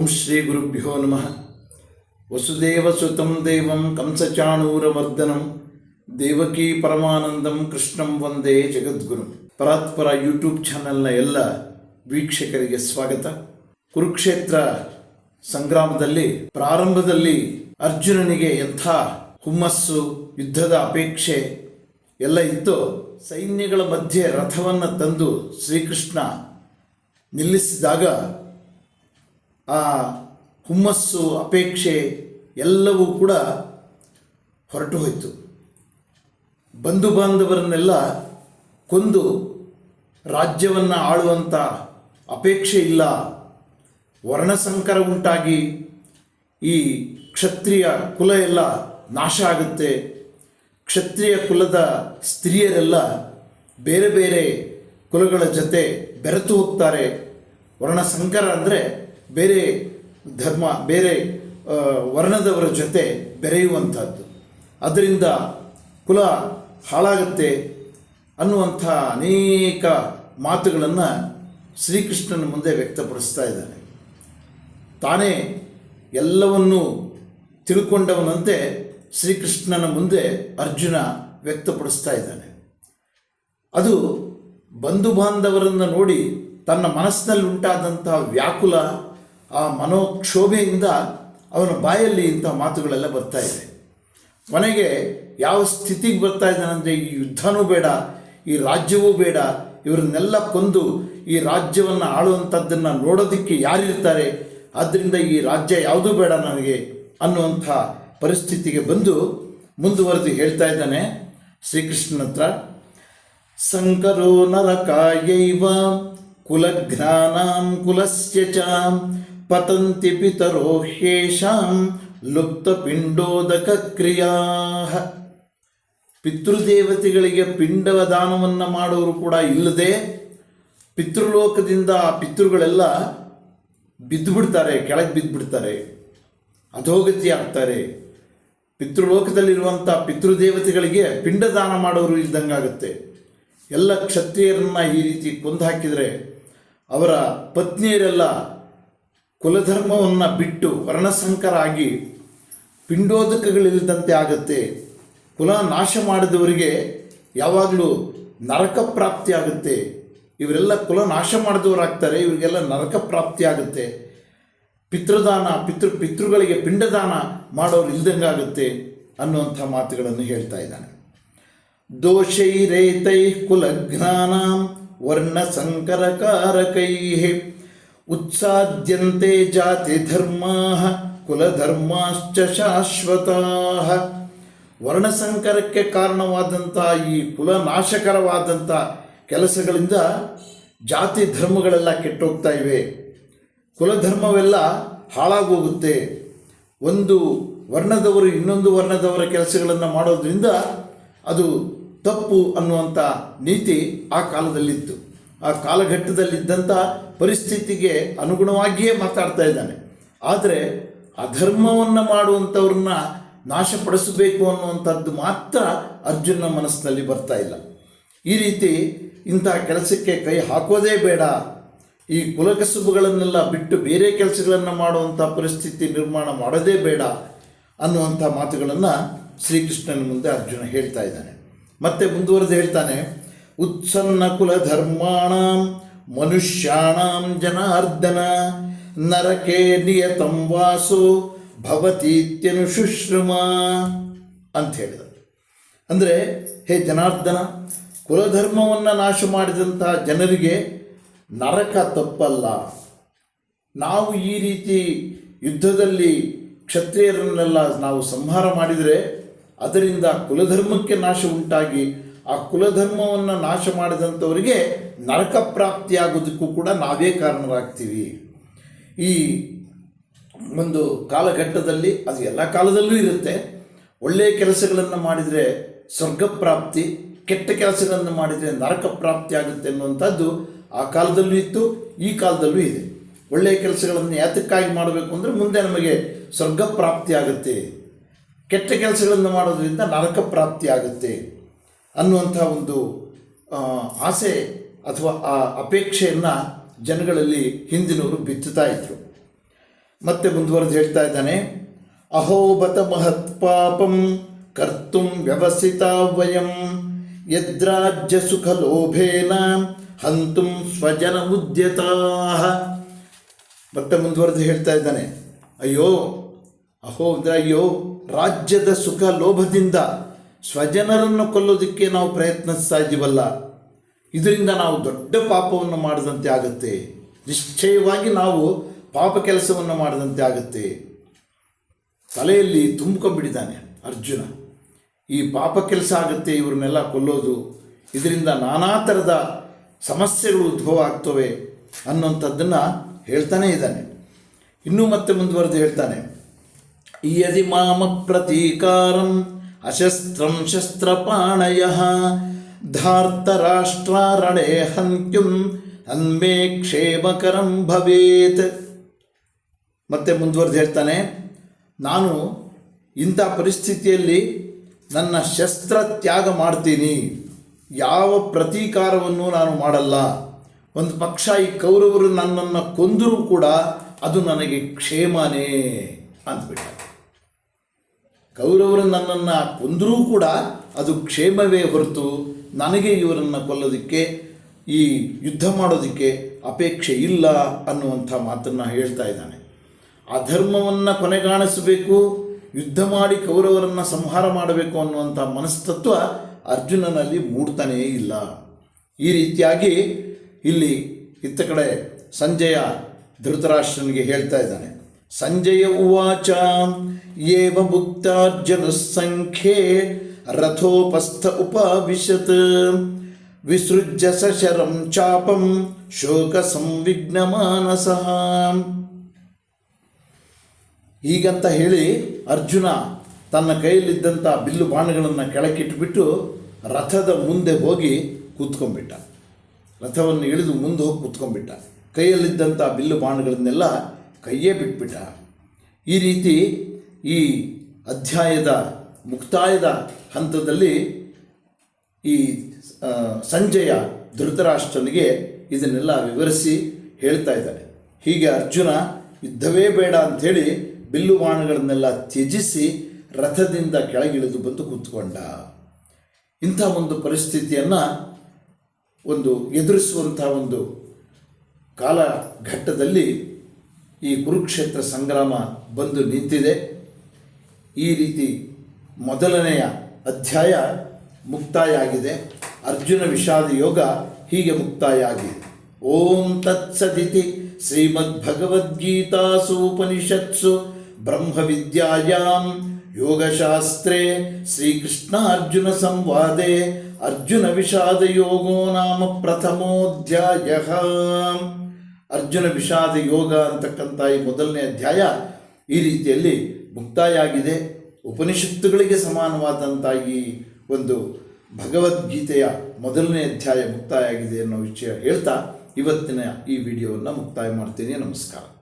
ಓಂ ಶ್ರೀ ಗುರುಭ್ಯೋ ನಮಃ. ವಸುದೇವ ಸುತಂ ದೇವಂ ಕಂಸಚಾಣೂರವರ್ಧನಂ. ದೇವಕಿ ಪರಮಾನಂದಂ ಕೃಷ್ಣಂ ವಂದೇ ಜಗದ್ಗುರು. ಪರಾತ್ಪರ ಯೂಟ್ಯೂಬ್ ಚಾನೆಲ್ನ ಎಲ್ಲ ವೀಕ್ಷಕರಿಗೆ ಸ್ವಾಗತ. ಕುರುಕ್ಷೇತ್ರ ಸಂಗ್ರಾಮದಲ್ಲಿ, ಪ್ರಾರಂಭದಲ್ಲಿ ಅರ್ಜುನನಿಗೆ ಎಂಥ ಹುಮ್ಮಸ್ಸು, ಯುದ್ಧದ ಅಪೇಕ್ಷೆ ಎಲ್ಲ ಇತ್ತು. ಸೈನ್ಯಗಳ ಮಧ್ಯೆ ರಥವನ್ನು ತಂದು ಶ್ರೀಕೃಷ್ಣ ನಿಲ್ಲಿಸಿದಾಗ ಆ ಹುಮ್ಮಸ್ಸು, ಅಪೇಕ್ಷೆ ಎಲ್ಲವೂ ಕೂಡ ಹೊರಟು ಹೋಯಿತು. ಬಂಧು ಬಾಂಧವರನ್ನೆಲ್ಲ ಕೊಂದು ರಾಜ್ಯವನ್ನು ಆಳುವಂಥ ಅಪೇಕ್ಷೆ ಇಲ್ಲ, ವರ್ಣಸಂಕರ ಉಂಟಾಗಿ ಈ ಕ್ಷತ್ರಿಯ ಕುಲ ಎಲ್ಲ ನಾಶ ಆಗುತ್ತೆ. ಕ್ಷತ್ರಿಯ ಕುಲದ ಸ್ತ್ರೀಯರೆಲ್ಲ ಬೇರೆ ಬೇರೆ ಕುಲಗಳ ಜೊತೆ ಬೆರೆತು ಹೋಗ್ತಾರೆ. ವರ್ಣಸಂಕರ ಅಂದರೆ ಬೇರೆ ಧರ್ಮ, ಬೇರೆ ವರ್ಣದವರ ಜೊತೆ ಬೆರೆಯುವಂಥದ್ದು. ಅದರಿಂದ ಕುಲ ಹಾಳಾಗುತ್ತೆ ಅನ್ನುವಂಥ ಅನೇಕ ಮಾತುಗಳನ್ನು ಶ್ರೀಕೃಷ್ಣನ ಮುಂದೆ ವ್ಯಕ್ತಪಡಿಸ್ತಾ ಇದ್ದಾನೆ. ತಾನೇ ಎಲ್ಲವನ್ನೂ ತಿಳ್ಕೊಂಡವನಂತೆ ಶ್ರೀಕೃಷ್ಣನ ಮುಂದೆ ಅರ್ಜುನ ವ್ಯಕ್ತಪಡಿಸ್ತಾ ಇದ್ದಾನೆ. ಅದು ಬಂಧು ಬಾಂಧವರನ್ನು ನೋಡಿ ತನ್ನ ಮನಸ್ಸಿನಲ್ಲಿ ಉಂಟಾದಂತಹ ವ್ಯಾಕುಲ ಆ ಮನೋಕ್ಷೋಭೆಯಿಂದ ಅವನ ಬಾಯಲ್ಲಿ ಇಂಥ ಮಾತುಗಳೆಲ್ಲ ಬರ್ತಾ ಇದೆ. ಕೊನೆಗೆ ಯಾವ ಸ್ಥಿತಿಗೆ ಬರ್ತಾ ಇದ್ದಾನೆ ಅಂದರೆ ಈ ಯುದ್ಧನೂ ಬೇಡ, ಈ ರಾಜ್ಯವೂ ಬೇಡ, ಇವರನ್ನೆಲ್ಲ ಕೊಂದು ಈ ರಾಜ್ಯವನ್ನು ಆಳುವಂಥದ್ದನ್ನು ನೋಡೋದಕ್ಕೆ ಯಾರಿರ್ತಾರೆ ಆದ್ದರಿಂದ ಈ ರಾಜ್ಯ ಯಾವುದೂ ಬೇಡ ನನಗೆ ಅನ್ನುವಂಥ ಪರಿಸ್ಥಿತಿಗೆ ಬಂದು ಮುಂದುವರೆದು ಹೇಳ್ತಾ ಇದ್ದಾನೆ ಶ್ರೀಕೃಷ್ಣನ ಹತ್ರ. ಸಂಕರೋ ನರಕಾಯೈವ ಕುಲಘ್ನಾನಾಂ ಕುಲಸ್ಯ ಚ ಪತಂತಿ ಪಿತರೋ ಹ್ಯೇಷಾಂ ಲುಪ್ತಪಿಂಡೋದಕ ಕ್ರಿಯಾ ಪಿತೃದೇವತೆಗಳಿಗೆ ಪಿಂಡವ ದಾನವನ್ನು ಮಾಡೋರು ಕೂಡ ಇಲ್ಲದೆ ಪಿತೃಲೋಕದಿಂದ ಆ ಪಿತೃಗಳೆಲ್ಲ ಬಿದ್ದುಬಿಡ್ತಾರೆ, ಕೆಳಗೆ ಬಿದ್ದುಬಿಡ್ತಾರೆ, ಅಧೋಗತಿ ಆಗ್ತಾರೆ. ಪಿತೃಲೋಕದಲ್ಲಿರುವಂಥ ಪಿತೃದೇವತೆಗಳಿಗೆ ಪಿಂಡದಾನ ಮಾಡೋರು ಇದ್ದಂಗಾಗುತ್ತೆ ಎಲ್ಲ ಕ್ಷತ್ರಿಯರನ್ನ ಈ ರೀತಿ ಕೊಂದು ಹಾಕಿದರೆ ಅವರ ಪತ್ನಿಯರೆಲ್ಲ ಕುಲಧರ್ಮವನ್ನು ಬಿಟ್ಟು ವರ್ಣಸಂಕರ ಆಗಿ ಪಿಂಡೋದಕಗಳಿಲ್ಲದಂತೆ ಆಗುತ್ತೆ. ಕುಲ ನಾಶ ಮಾಡಿದವರಿಗೆ ಯಾವಾಗಲೂ ನರಕ ಪ್ರಾಪ್ತಿ ಆಗುತ್ತೆ. ಇವರೆಲ್ಲ ಕುಲ ನಾಶ ಮಾಡಿದವರಾಗ್ತಾರೆ, ಇವರಿಗೆಲ್ಲ ನರಕ ಪ್ರಾಪ್ತಿ ಆಗುತ್ತೆ. ಪಿತೃದಾನ, ಪಿತೃ, ಪಿತೃಗಳಿಗೆ ಪಿಂಡದಾನ ಮಾಡೋರು ಇಲ್ದಂಗಾಗುತ್ತೆ ಅನ್ನುವಂಥ ಮಾತುಗಳನ್ನು ಹೇಳ್ತಾ ಇದ್ದಾನೆ. ದೋಷೈರೇತೈ ವರ್ಣ ವರ್ಣಸಂಕರಕಾರಕೈ ಉತ್ಸಾದ್ಯಂತೆ ಜಾತಿ ಧರ್ಮಾ ಕುಲಧರ್ಮಾಶ್ಚ ಶಾಶ್ವತಾ ವರ್ಣಸಂಕರಕ್ಕೆ ಕಾರಣವಾದಂಥ ಈ ಕುಲನಾಶಕರವಾದಂಥ ಕೆಲಸಗಳಿಂದ ಜಾತಿ ಧರ್ಮಗಳೆಲ್ಲ ಕೆಟ್ಟೋಗ್ತಾ ಇವೆ. ಕುಲಧರ್ಮವೆಲ್ಲ ಹಾಳಾಗೋಗುತ್ತೆ. ಒಂದು ವರ್ಣದವರು ಇನ್ನೊಂದು ವರ್ಣದವರ ಕೆಲಸಗಳನ್ನು ಮಾಡೋದ್ರಿಂದ ಅದು ತಪ್ಪು ಅನ್ನುವಂಥ ನೀತಿ ಆ ಕಾಲದಲ್ಲಿತ್ತು. ಆ ಕಾಲಘಟ್ಟದಲ್ಲಿದ್ದಂಥ ಪರಿಸ್ಥಿತಿಗೆ ಅನುಗುಣವಾಗಿಯೇ ಮಾತಾಡ್ತಾ ಇದ್ದಾನೆ. ಆದರೆ ಅಧರ್ಮವನ್ನು ಮಾಡುವಂಥವ್ರನ್ನ ನಾಶಪಡಿಸಬೇಕು ಅನ್ನುವಂಥದ್ದು ಮಾತ್ರ ಅರ್ಜುನ ಮನಸ್ಸಿನಲ್ಲಿ ಬರ್ತಾ ಇಲ್ಲ. ಈ ರೀತಿ ಇಂಥ ಕೆಲಸಕ್ಕೆ ಕೈ ಹಾಕೋದೇ ಬೇಡ. ಈ ಕುಲಕಸುಬುಗಳನ್ನೆಲ್ಲ ಬಿಟ್ಟು ಬೇರೆ ಕೆಲಸಗಳನ್ನು ಮಾಡುವಂಥ ಪರಿಸ್ಥಿತಿ ನಿರ್ಮಾಣ ಮಾಡೋದೇ ಬೇಡ ಅನ್ನುವಂಥ ಮಾತುಗಳನ್ನು ಶ್ರೀಕೃಷ್ಣನ ಮುಂದೆ ಅರ್ಜುನ ಹೇಳ್ತಾ ಇದ್ದಾನೆ. ಮತ್ತೆ ಮುಂದುವರೆದು ಹೇಳ್ತಾನೆ ಕುಲಧರ್ಮಾಣಂ, ಮನುಷ್ಯಾಣಂ ಜನಾರ್ದನ, ನರಕೇ ನಿಯತಂ ವಾಸು ಭವತೀತ್ಯನುಶುಶ್ರಮ ಅಂತ ಹೇಳಿದರು. ಅಂದರೆ, ಹೇ ಜನಾರ್ದನ, ಕುಲಧರ್ಮವನ್ನು ನಾಶ ಮಾಡಿದಂತಹ ಜನರಿಗೆ ನರಕ ತಪ್ಪಲ್ಲ. ನಾವು ಈ ರೀತಿ ಯುದ್ಧದಲ್ಲಿ ಕ್ಷತ್ರಿಯರನ್ನೆಲ್ಲ ನಾವು ಸಂಹಾರ ಮಾಡಿದರೆ, ಅದರಿಂದ ಕುಲಧರ್ಮಕ್ಕೆ ನಾಶ ಉಂಟಾಗಿ ಆ ಕುಲಧರ್ಮವನ್ನು ನಾಶ ಮಾಡಿದಂಥವರಿಗೆ ನರಕ ಪ್ರಾಪ್ತಿಯಾಗೋದಕ್ಕೂ ಕೂಡ ನಾವೇ ಕಾರಣರಾಗ್ತೀವಿ. ಈ ಒಂದು ಕಾಲಘಟ್ಟದಲ್ಲಿ, ಅದು ಎಲ್ಲ ಕಾಲದಲ್ಲೂ ಇರುತ್ತೆ. ಒಳ್ಳೆಯ ಕೆಲಸಗಳನ್ನು ಮಾಡಿದರೆ ಸ್ವರ್ಗ ಪ್ರಾಪ್ತಿ, ಕೆಟ್ಟ ಕೆಲಸಗಳನ್ನು ಮಾಡಿದರೆ ನರಕ ಪ್ರಾಪ್ತಿ ಆಗುತ್ತೆ ಅನ್ನುವಂಥದ್ದು ಆ ಕಾಲದಲ್ಲೂ ಇತ್ತು, ಈ ಕಾಲದಲ್ಲೂ ಇದೆ. ಒಳ್ಳೆಯ ಕೆಲಸಗಳನ್ನು ಯಾತಕ್ಕಾಗಿ ಮಾಡಬೇಕು ಅಂದರೆ ಮುಂದೆ ನಮಗೆ ಸ್ವರ್ಗ ಪ್ರಾಪ್ತಿ ಆಗುತ್ತೆ. ಕೆಟ್ಟ ಕೆಲಸಗಳನ್ನು ಮಾಡೋದರಿಂದ ನರಕ ಪ್ರಾಪ್ತಿ ಆಗುತ್ತೆ. ಅನ್ನುವಂಥ ಒಂದು ಆಸೆ ಅಥವಾ ಆ ಅಪೇಕ್ಷೆಯನ್ನು ಜನಗಳಲ್ಲಿ ಹಿಂದಿನವರು ಬಿತ್ತುತ್ತಾ ಇದ್ರು. ಮತ್ತೆ ಮುಂದುವರೆದು ಹೇಳ್ತಾ ಇದ್ದಾನೆ ಅಹೋಬತ ಮಹತ್ ಪಾಪಂ ಕರ್ತು ವ್ಯವಸ್ಥಿತ ವಯಂ ಯದ್ರಾಜ್ಯ ಸುಖ ಲೋಭೇನ ಹಂತು ಸ್ವಜನ ಉದ್ಯತಾ. ಮತ್ತೆ ಮುಂದುವರೆದು ಹೇಳ್ತಾ ಇದ್ದಾನೆ, ಅಯ್ಯೋ, ಅಹೋ ಅಂದರೆ ಅಯ್ಯೋ, ರಾಜ್ಯದ ಸುಖ ಲೋಭದಿಂದ ಸ್ವಜನರನ್ನು ಕೊಲ್ಲೋದಕ್ಕೆ ನಾವು ಪ್ರಯತ್ನಿಸ್ತಾ ಇದ್ದೀವಲ್ಲ ಇದರಿಂದ ನಾವು ದೊಡ್ಡ ಪಾಪವನ್ನು ಮಾಡಿದಂತೆ ಆಗುತ್ತೆ. ನಿಶ್ಚಯವಾಗಿ ನಾವು ಪಾಪ ಕೆಲಸವನ್ನು ಮಾಡಿದಂತೆ ಆಗುತ್ತೆ. ತಲೆಯಲ್ಲಿ ತುಂಬಿಕೊಂಡ್ಬಿಟ್ಟಿದ್ದಾನೆ ಅರ್ಜುನ. ಈ ಪಾಪ ಕೆಲಸ ಆಗುತ್ತೆ, ಇವ್ರನ್ನೆಲ್ಲ ಕೊಲ್ಲೋದು. ಇದರಿಂದ ನಾನಾ ಥರದ ಸಮಸ್ಯೆಗಳು ಉದ್ಭವ ಆಗ್ತವೆ ಅನ್ನೋಂಥದ್ದನ್ನು ಹೇಳ್ತಾನೇ ಇದ್ದಾನೆ. ಇನ್ನೂ ಮತ್ತೆ ಮುಂದುವರೆದು ಹೇಳ್ತಾನೆ. ಯದಿ ಮಾಮ ಪ್ರತೀಕಾರಂ ಅಶಸ್ತ್ರಂ ಶಸ್ತ್ರಪಾಣಯ ಧಾರ್ತರಾಷ್ಟ್ರಾರಣೆ ಹಂತ್ಯುಂ ಅನ್ಮೇ ಕ್ಷೇಮಕರಂ ಭವೇತ್. ಮತ್ತೆ ಮುಂದುವರೆದು ಹೇಳ್ತಾನೆ, ನಾನು ಇಂಥ ಪರಿಸ್ಥಿತಿಯಲ್ಲಿ ನನ್ನ ಶಸ್ತ್ರ ತ್ಯಾಗ ಮಾಡ್ತೀನಿ. ಯಾವ ಪ್ರತೀಕಾರವನ್ನು ನಾನು ಮಾಡಲ್ಲ. ಒಂದು ಪಕ್ಷ ಈ ಕೌರವರು ನನ್ನನ್ನು ಕೊಂದರೂ ಕೂಡ ಅದು ನನಗೆ ಕ್ಷೇಮನೇ ಅಂದ್ಬಿಟ್ಟ. ಕೌರವರು ನನ್ನನ್ನು ಕೊಂದರೂ ಕೂಡ ಅದು ಕ್ಷೇಮವೇ ಹೊರತು ನನಗೆ ಇವರನ್ನು ಕೊಲ್ಲೋದಕ್ಕೆ, ಈ ಯುದ್ಧ ಮಾಡೋದಕ್ಕೆ ಅಪೇಕ್ಷೆ ಇಲ್ಲ ಅನ್ನುವಂಥ ಮಾತನ್ನು ಹೇಳ್ತಾ ಇದ್ದಾನೆ. ಅಧರ್ಮವನ್ನು ಕೊನೆಗಾಣಿಸಬೇಕು, ಯುದ್ಧ ಮಾಡಿ ಕೌರವರನ್ನು ಸಂಹಾರ ಮಾಡಬೇಕು ಅನ್ನುವಂಥ ಮನಸ್ತತ್ವ ಅರ್ಜುನನಲ್ಲಿ ಮೂಡ್ತಾನೇ ಇಲ್ಲ. ಈ ರೀತಿಯಾಗಿ ಇಲ್ಲಿ ಇತ್ತ ಕಡೆ ಸಂಜಯ ಧೃತರಾಷ್ಟ್ರನಿಗೆ ಹೇಳ್ತಾ ಇದ್ದಾನೆ. ಮುಕ್ತಾರ್ಜುನ ಸಂಖ್ಯೆ ರಥೋಪಸ್ಥ ಉಪಾವಿಶತ್. ವಿಸೃಜ್ಯ ಸಶರಂ ಚಾಪಂ ಶೋಕ ಸಂವಿಘ್ನ ಮಾನಸ ಹೀಗಂತ ಹೇಳಿ ಅರ್ಜುನ ತನ್ನ ಕೈಯಲ್ಲಿದ್ದಂಥ ಬಿಲ್ಲು ಬಾಣಗಳನ್ನು ಕೆಳಕ್ಕಿಟ್ಬಿಟ್ಟು ರಥದ ಮುಂದೆ ಹೋಗಿ ಕೂತ್ಕೊಂಡ್ಬಿಟ್ಟ. ರಥವನ್ನು ಇಳಿದು ಮುಂದೆ ಹೋಗಿ ಕೂತ್ಕೊಂಡ್ಬಿಟ್ಟ. ಕೈಯಲ್ಲಿದ್ದಂಥ ಬಿಲ್ಲು ಬಾಣಗಳನ್ನೆಲ್ಲ ಕೈಯೇ ಬಿಟ್ಬಿಟ್ಟ. ಈ ರೀತಿ ಈ ಅಧ್ಯಾಯದ, ಮುಕ್ತಾಯದ ಹಂತದಲ್ಲಿ ಈ ಸಂಜಯ ಧೃತರಾಷ್ಟ್ರನಿಗೆ ಇದನ್ನೆಲ್ಲ ವಿವರಿಸಿ ಹೇಳ್ತಾ ಇದ್ದಾನೆ. ಹೀಗೆ ಅರ್ಜುನ ಯುದ್ಧವೇ ಬೇಡ ಅಂಥೇಳಿ ಬಿಲ್ಲು ಬಾಣಗಳನ್ನೆಲ್ಲ ತ್ಯಜಿಸಿ ರಥದಿಂದ ಕೆಳಗಿಳಿದು ಬಂದು ಕೂತ್ಕೊಂಡ. ಇಂಥ ಒಂದು ಪರಿಸ್ಥಿತಿಯನ್ನು ಒಂದು ಎದುರಿಸುವಂಥ ಒಂದು ಕಾಲಘಟ್ಟದಲ್ಲಿ ಈ ಕುರುಕ್ಷೇತ್ರ ಸಂಗ್ರಾಮ ಬಂದು ನಿಂತಿದೆ. ಈ ರೀತಿ ಮೊದಲನೆಯ ಅಧ್ಯಾಯ ಮುಕ್ತಾಯ ಆಗಿದೆ. ಅರ್ಜುನ ವಿಷಾದ ಯೋಗ ಹೀಗೆ ಮುಕ್ತಾಯ ಆಗಿದೆ. ಓಂ ತತ್ಸದಿತಿ ಶ್ರೀಮದ್ಭಗವದ್ಗೀತಾಸು ಉಪನಿಷತ್ಸು ಬ್ರಹ್ಮವಿದ್ಯಾಯಾಂ ಯೋಗಶಾಸ್ತ್ರೇ ಶ್ರೀಕೃಷ್ಣಾರ್ಜುನ ಸಂವಾದೆ ಅರ್ಜುನ ವಿಷಾದ ಯೋಗೋ ನಾಮ ಪ್ರಥಮೋಧ್ಯಾಯ. ಅರ್ಜುನ ವಿಷಾದ ಯೋಗ ಅಂತಕ್ಕಂಥ ಈ ಮೊದಲನೇ ಅಧ್ಯಾಯ ಈ ರೀತಿಯಲ್ಲಿ ಮುಕ್ತಾಯ ಆಗಿದೆ ಉಪನಿಷತ್ತುಗಳಿಗೆ ಸಮಾನವಾದಂಥ ಈ ಒಂದು ಭಗವದ್ಗೀತೆಯ ಮೊದಲನೇ ಅಧ್ಯಾಯ ಮುಕ್ತಾಯ ಆಗಿದೆ ಅನ್ನೋ ವಿಷಯ ಹೇಳ್ತಾ ಇವತ್ತಿನ ಈ ವಿಡಿಯೋವನ್ನು ಮುಕ್ತಾಯ ಮಾಡ್ತೀನಿ. ನಮಸ್ಕಾರ.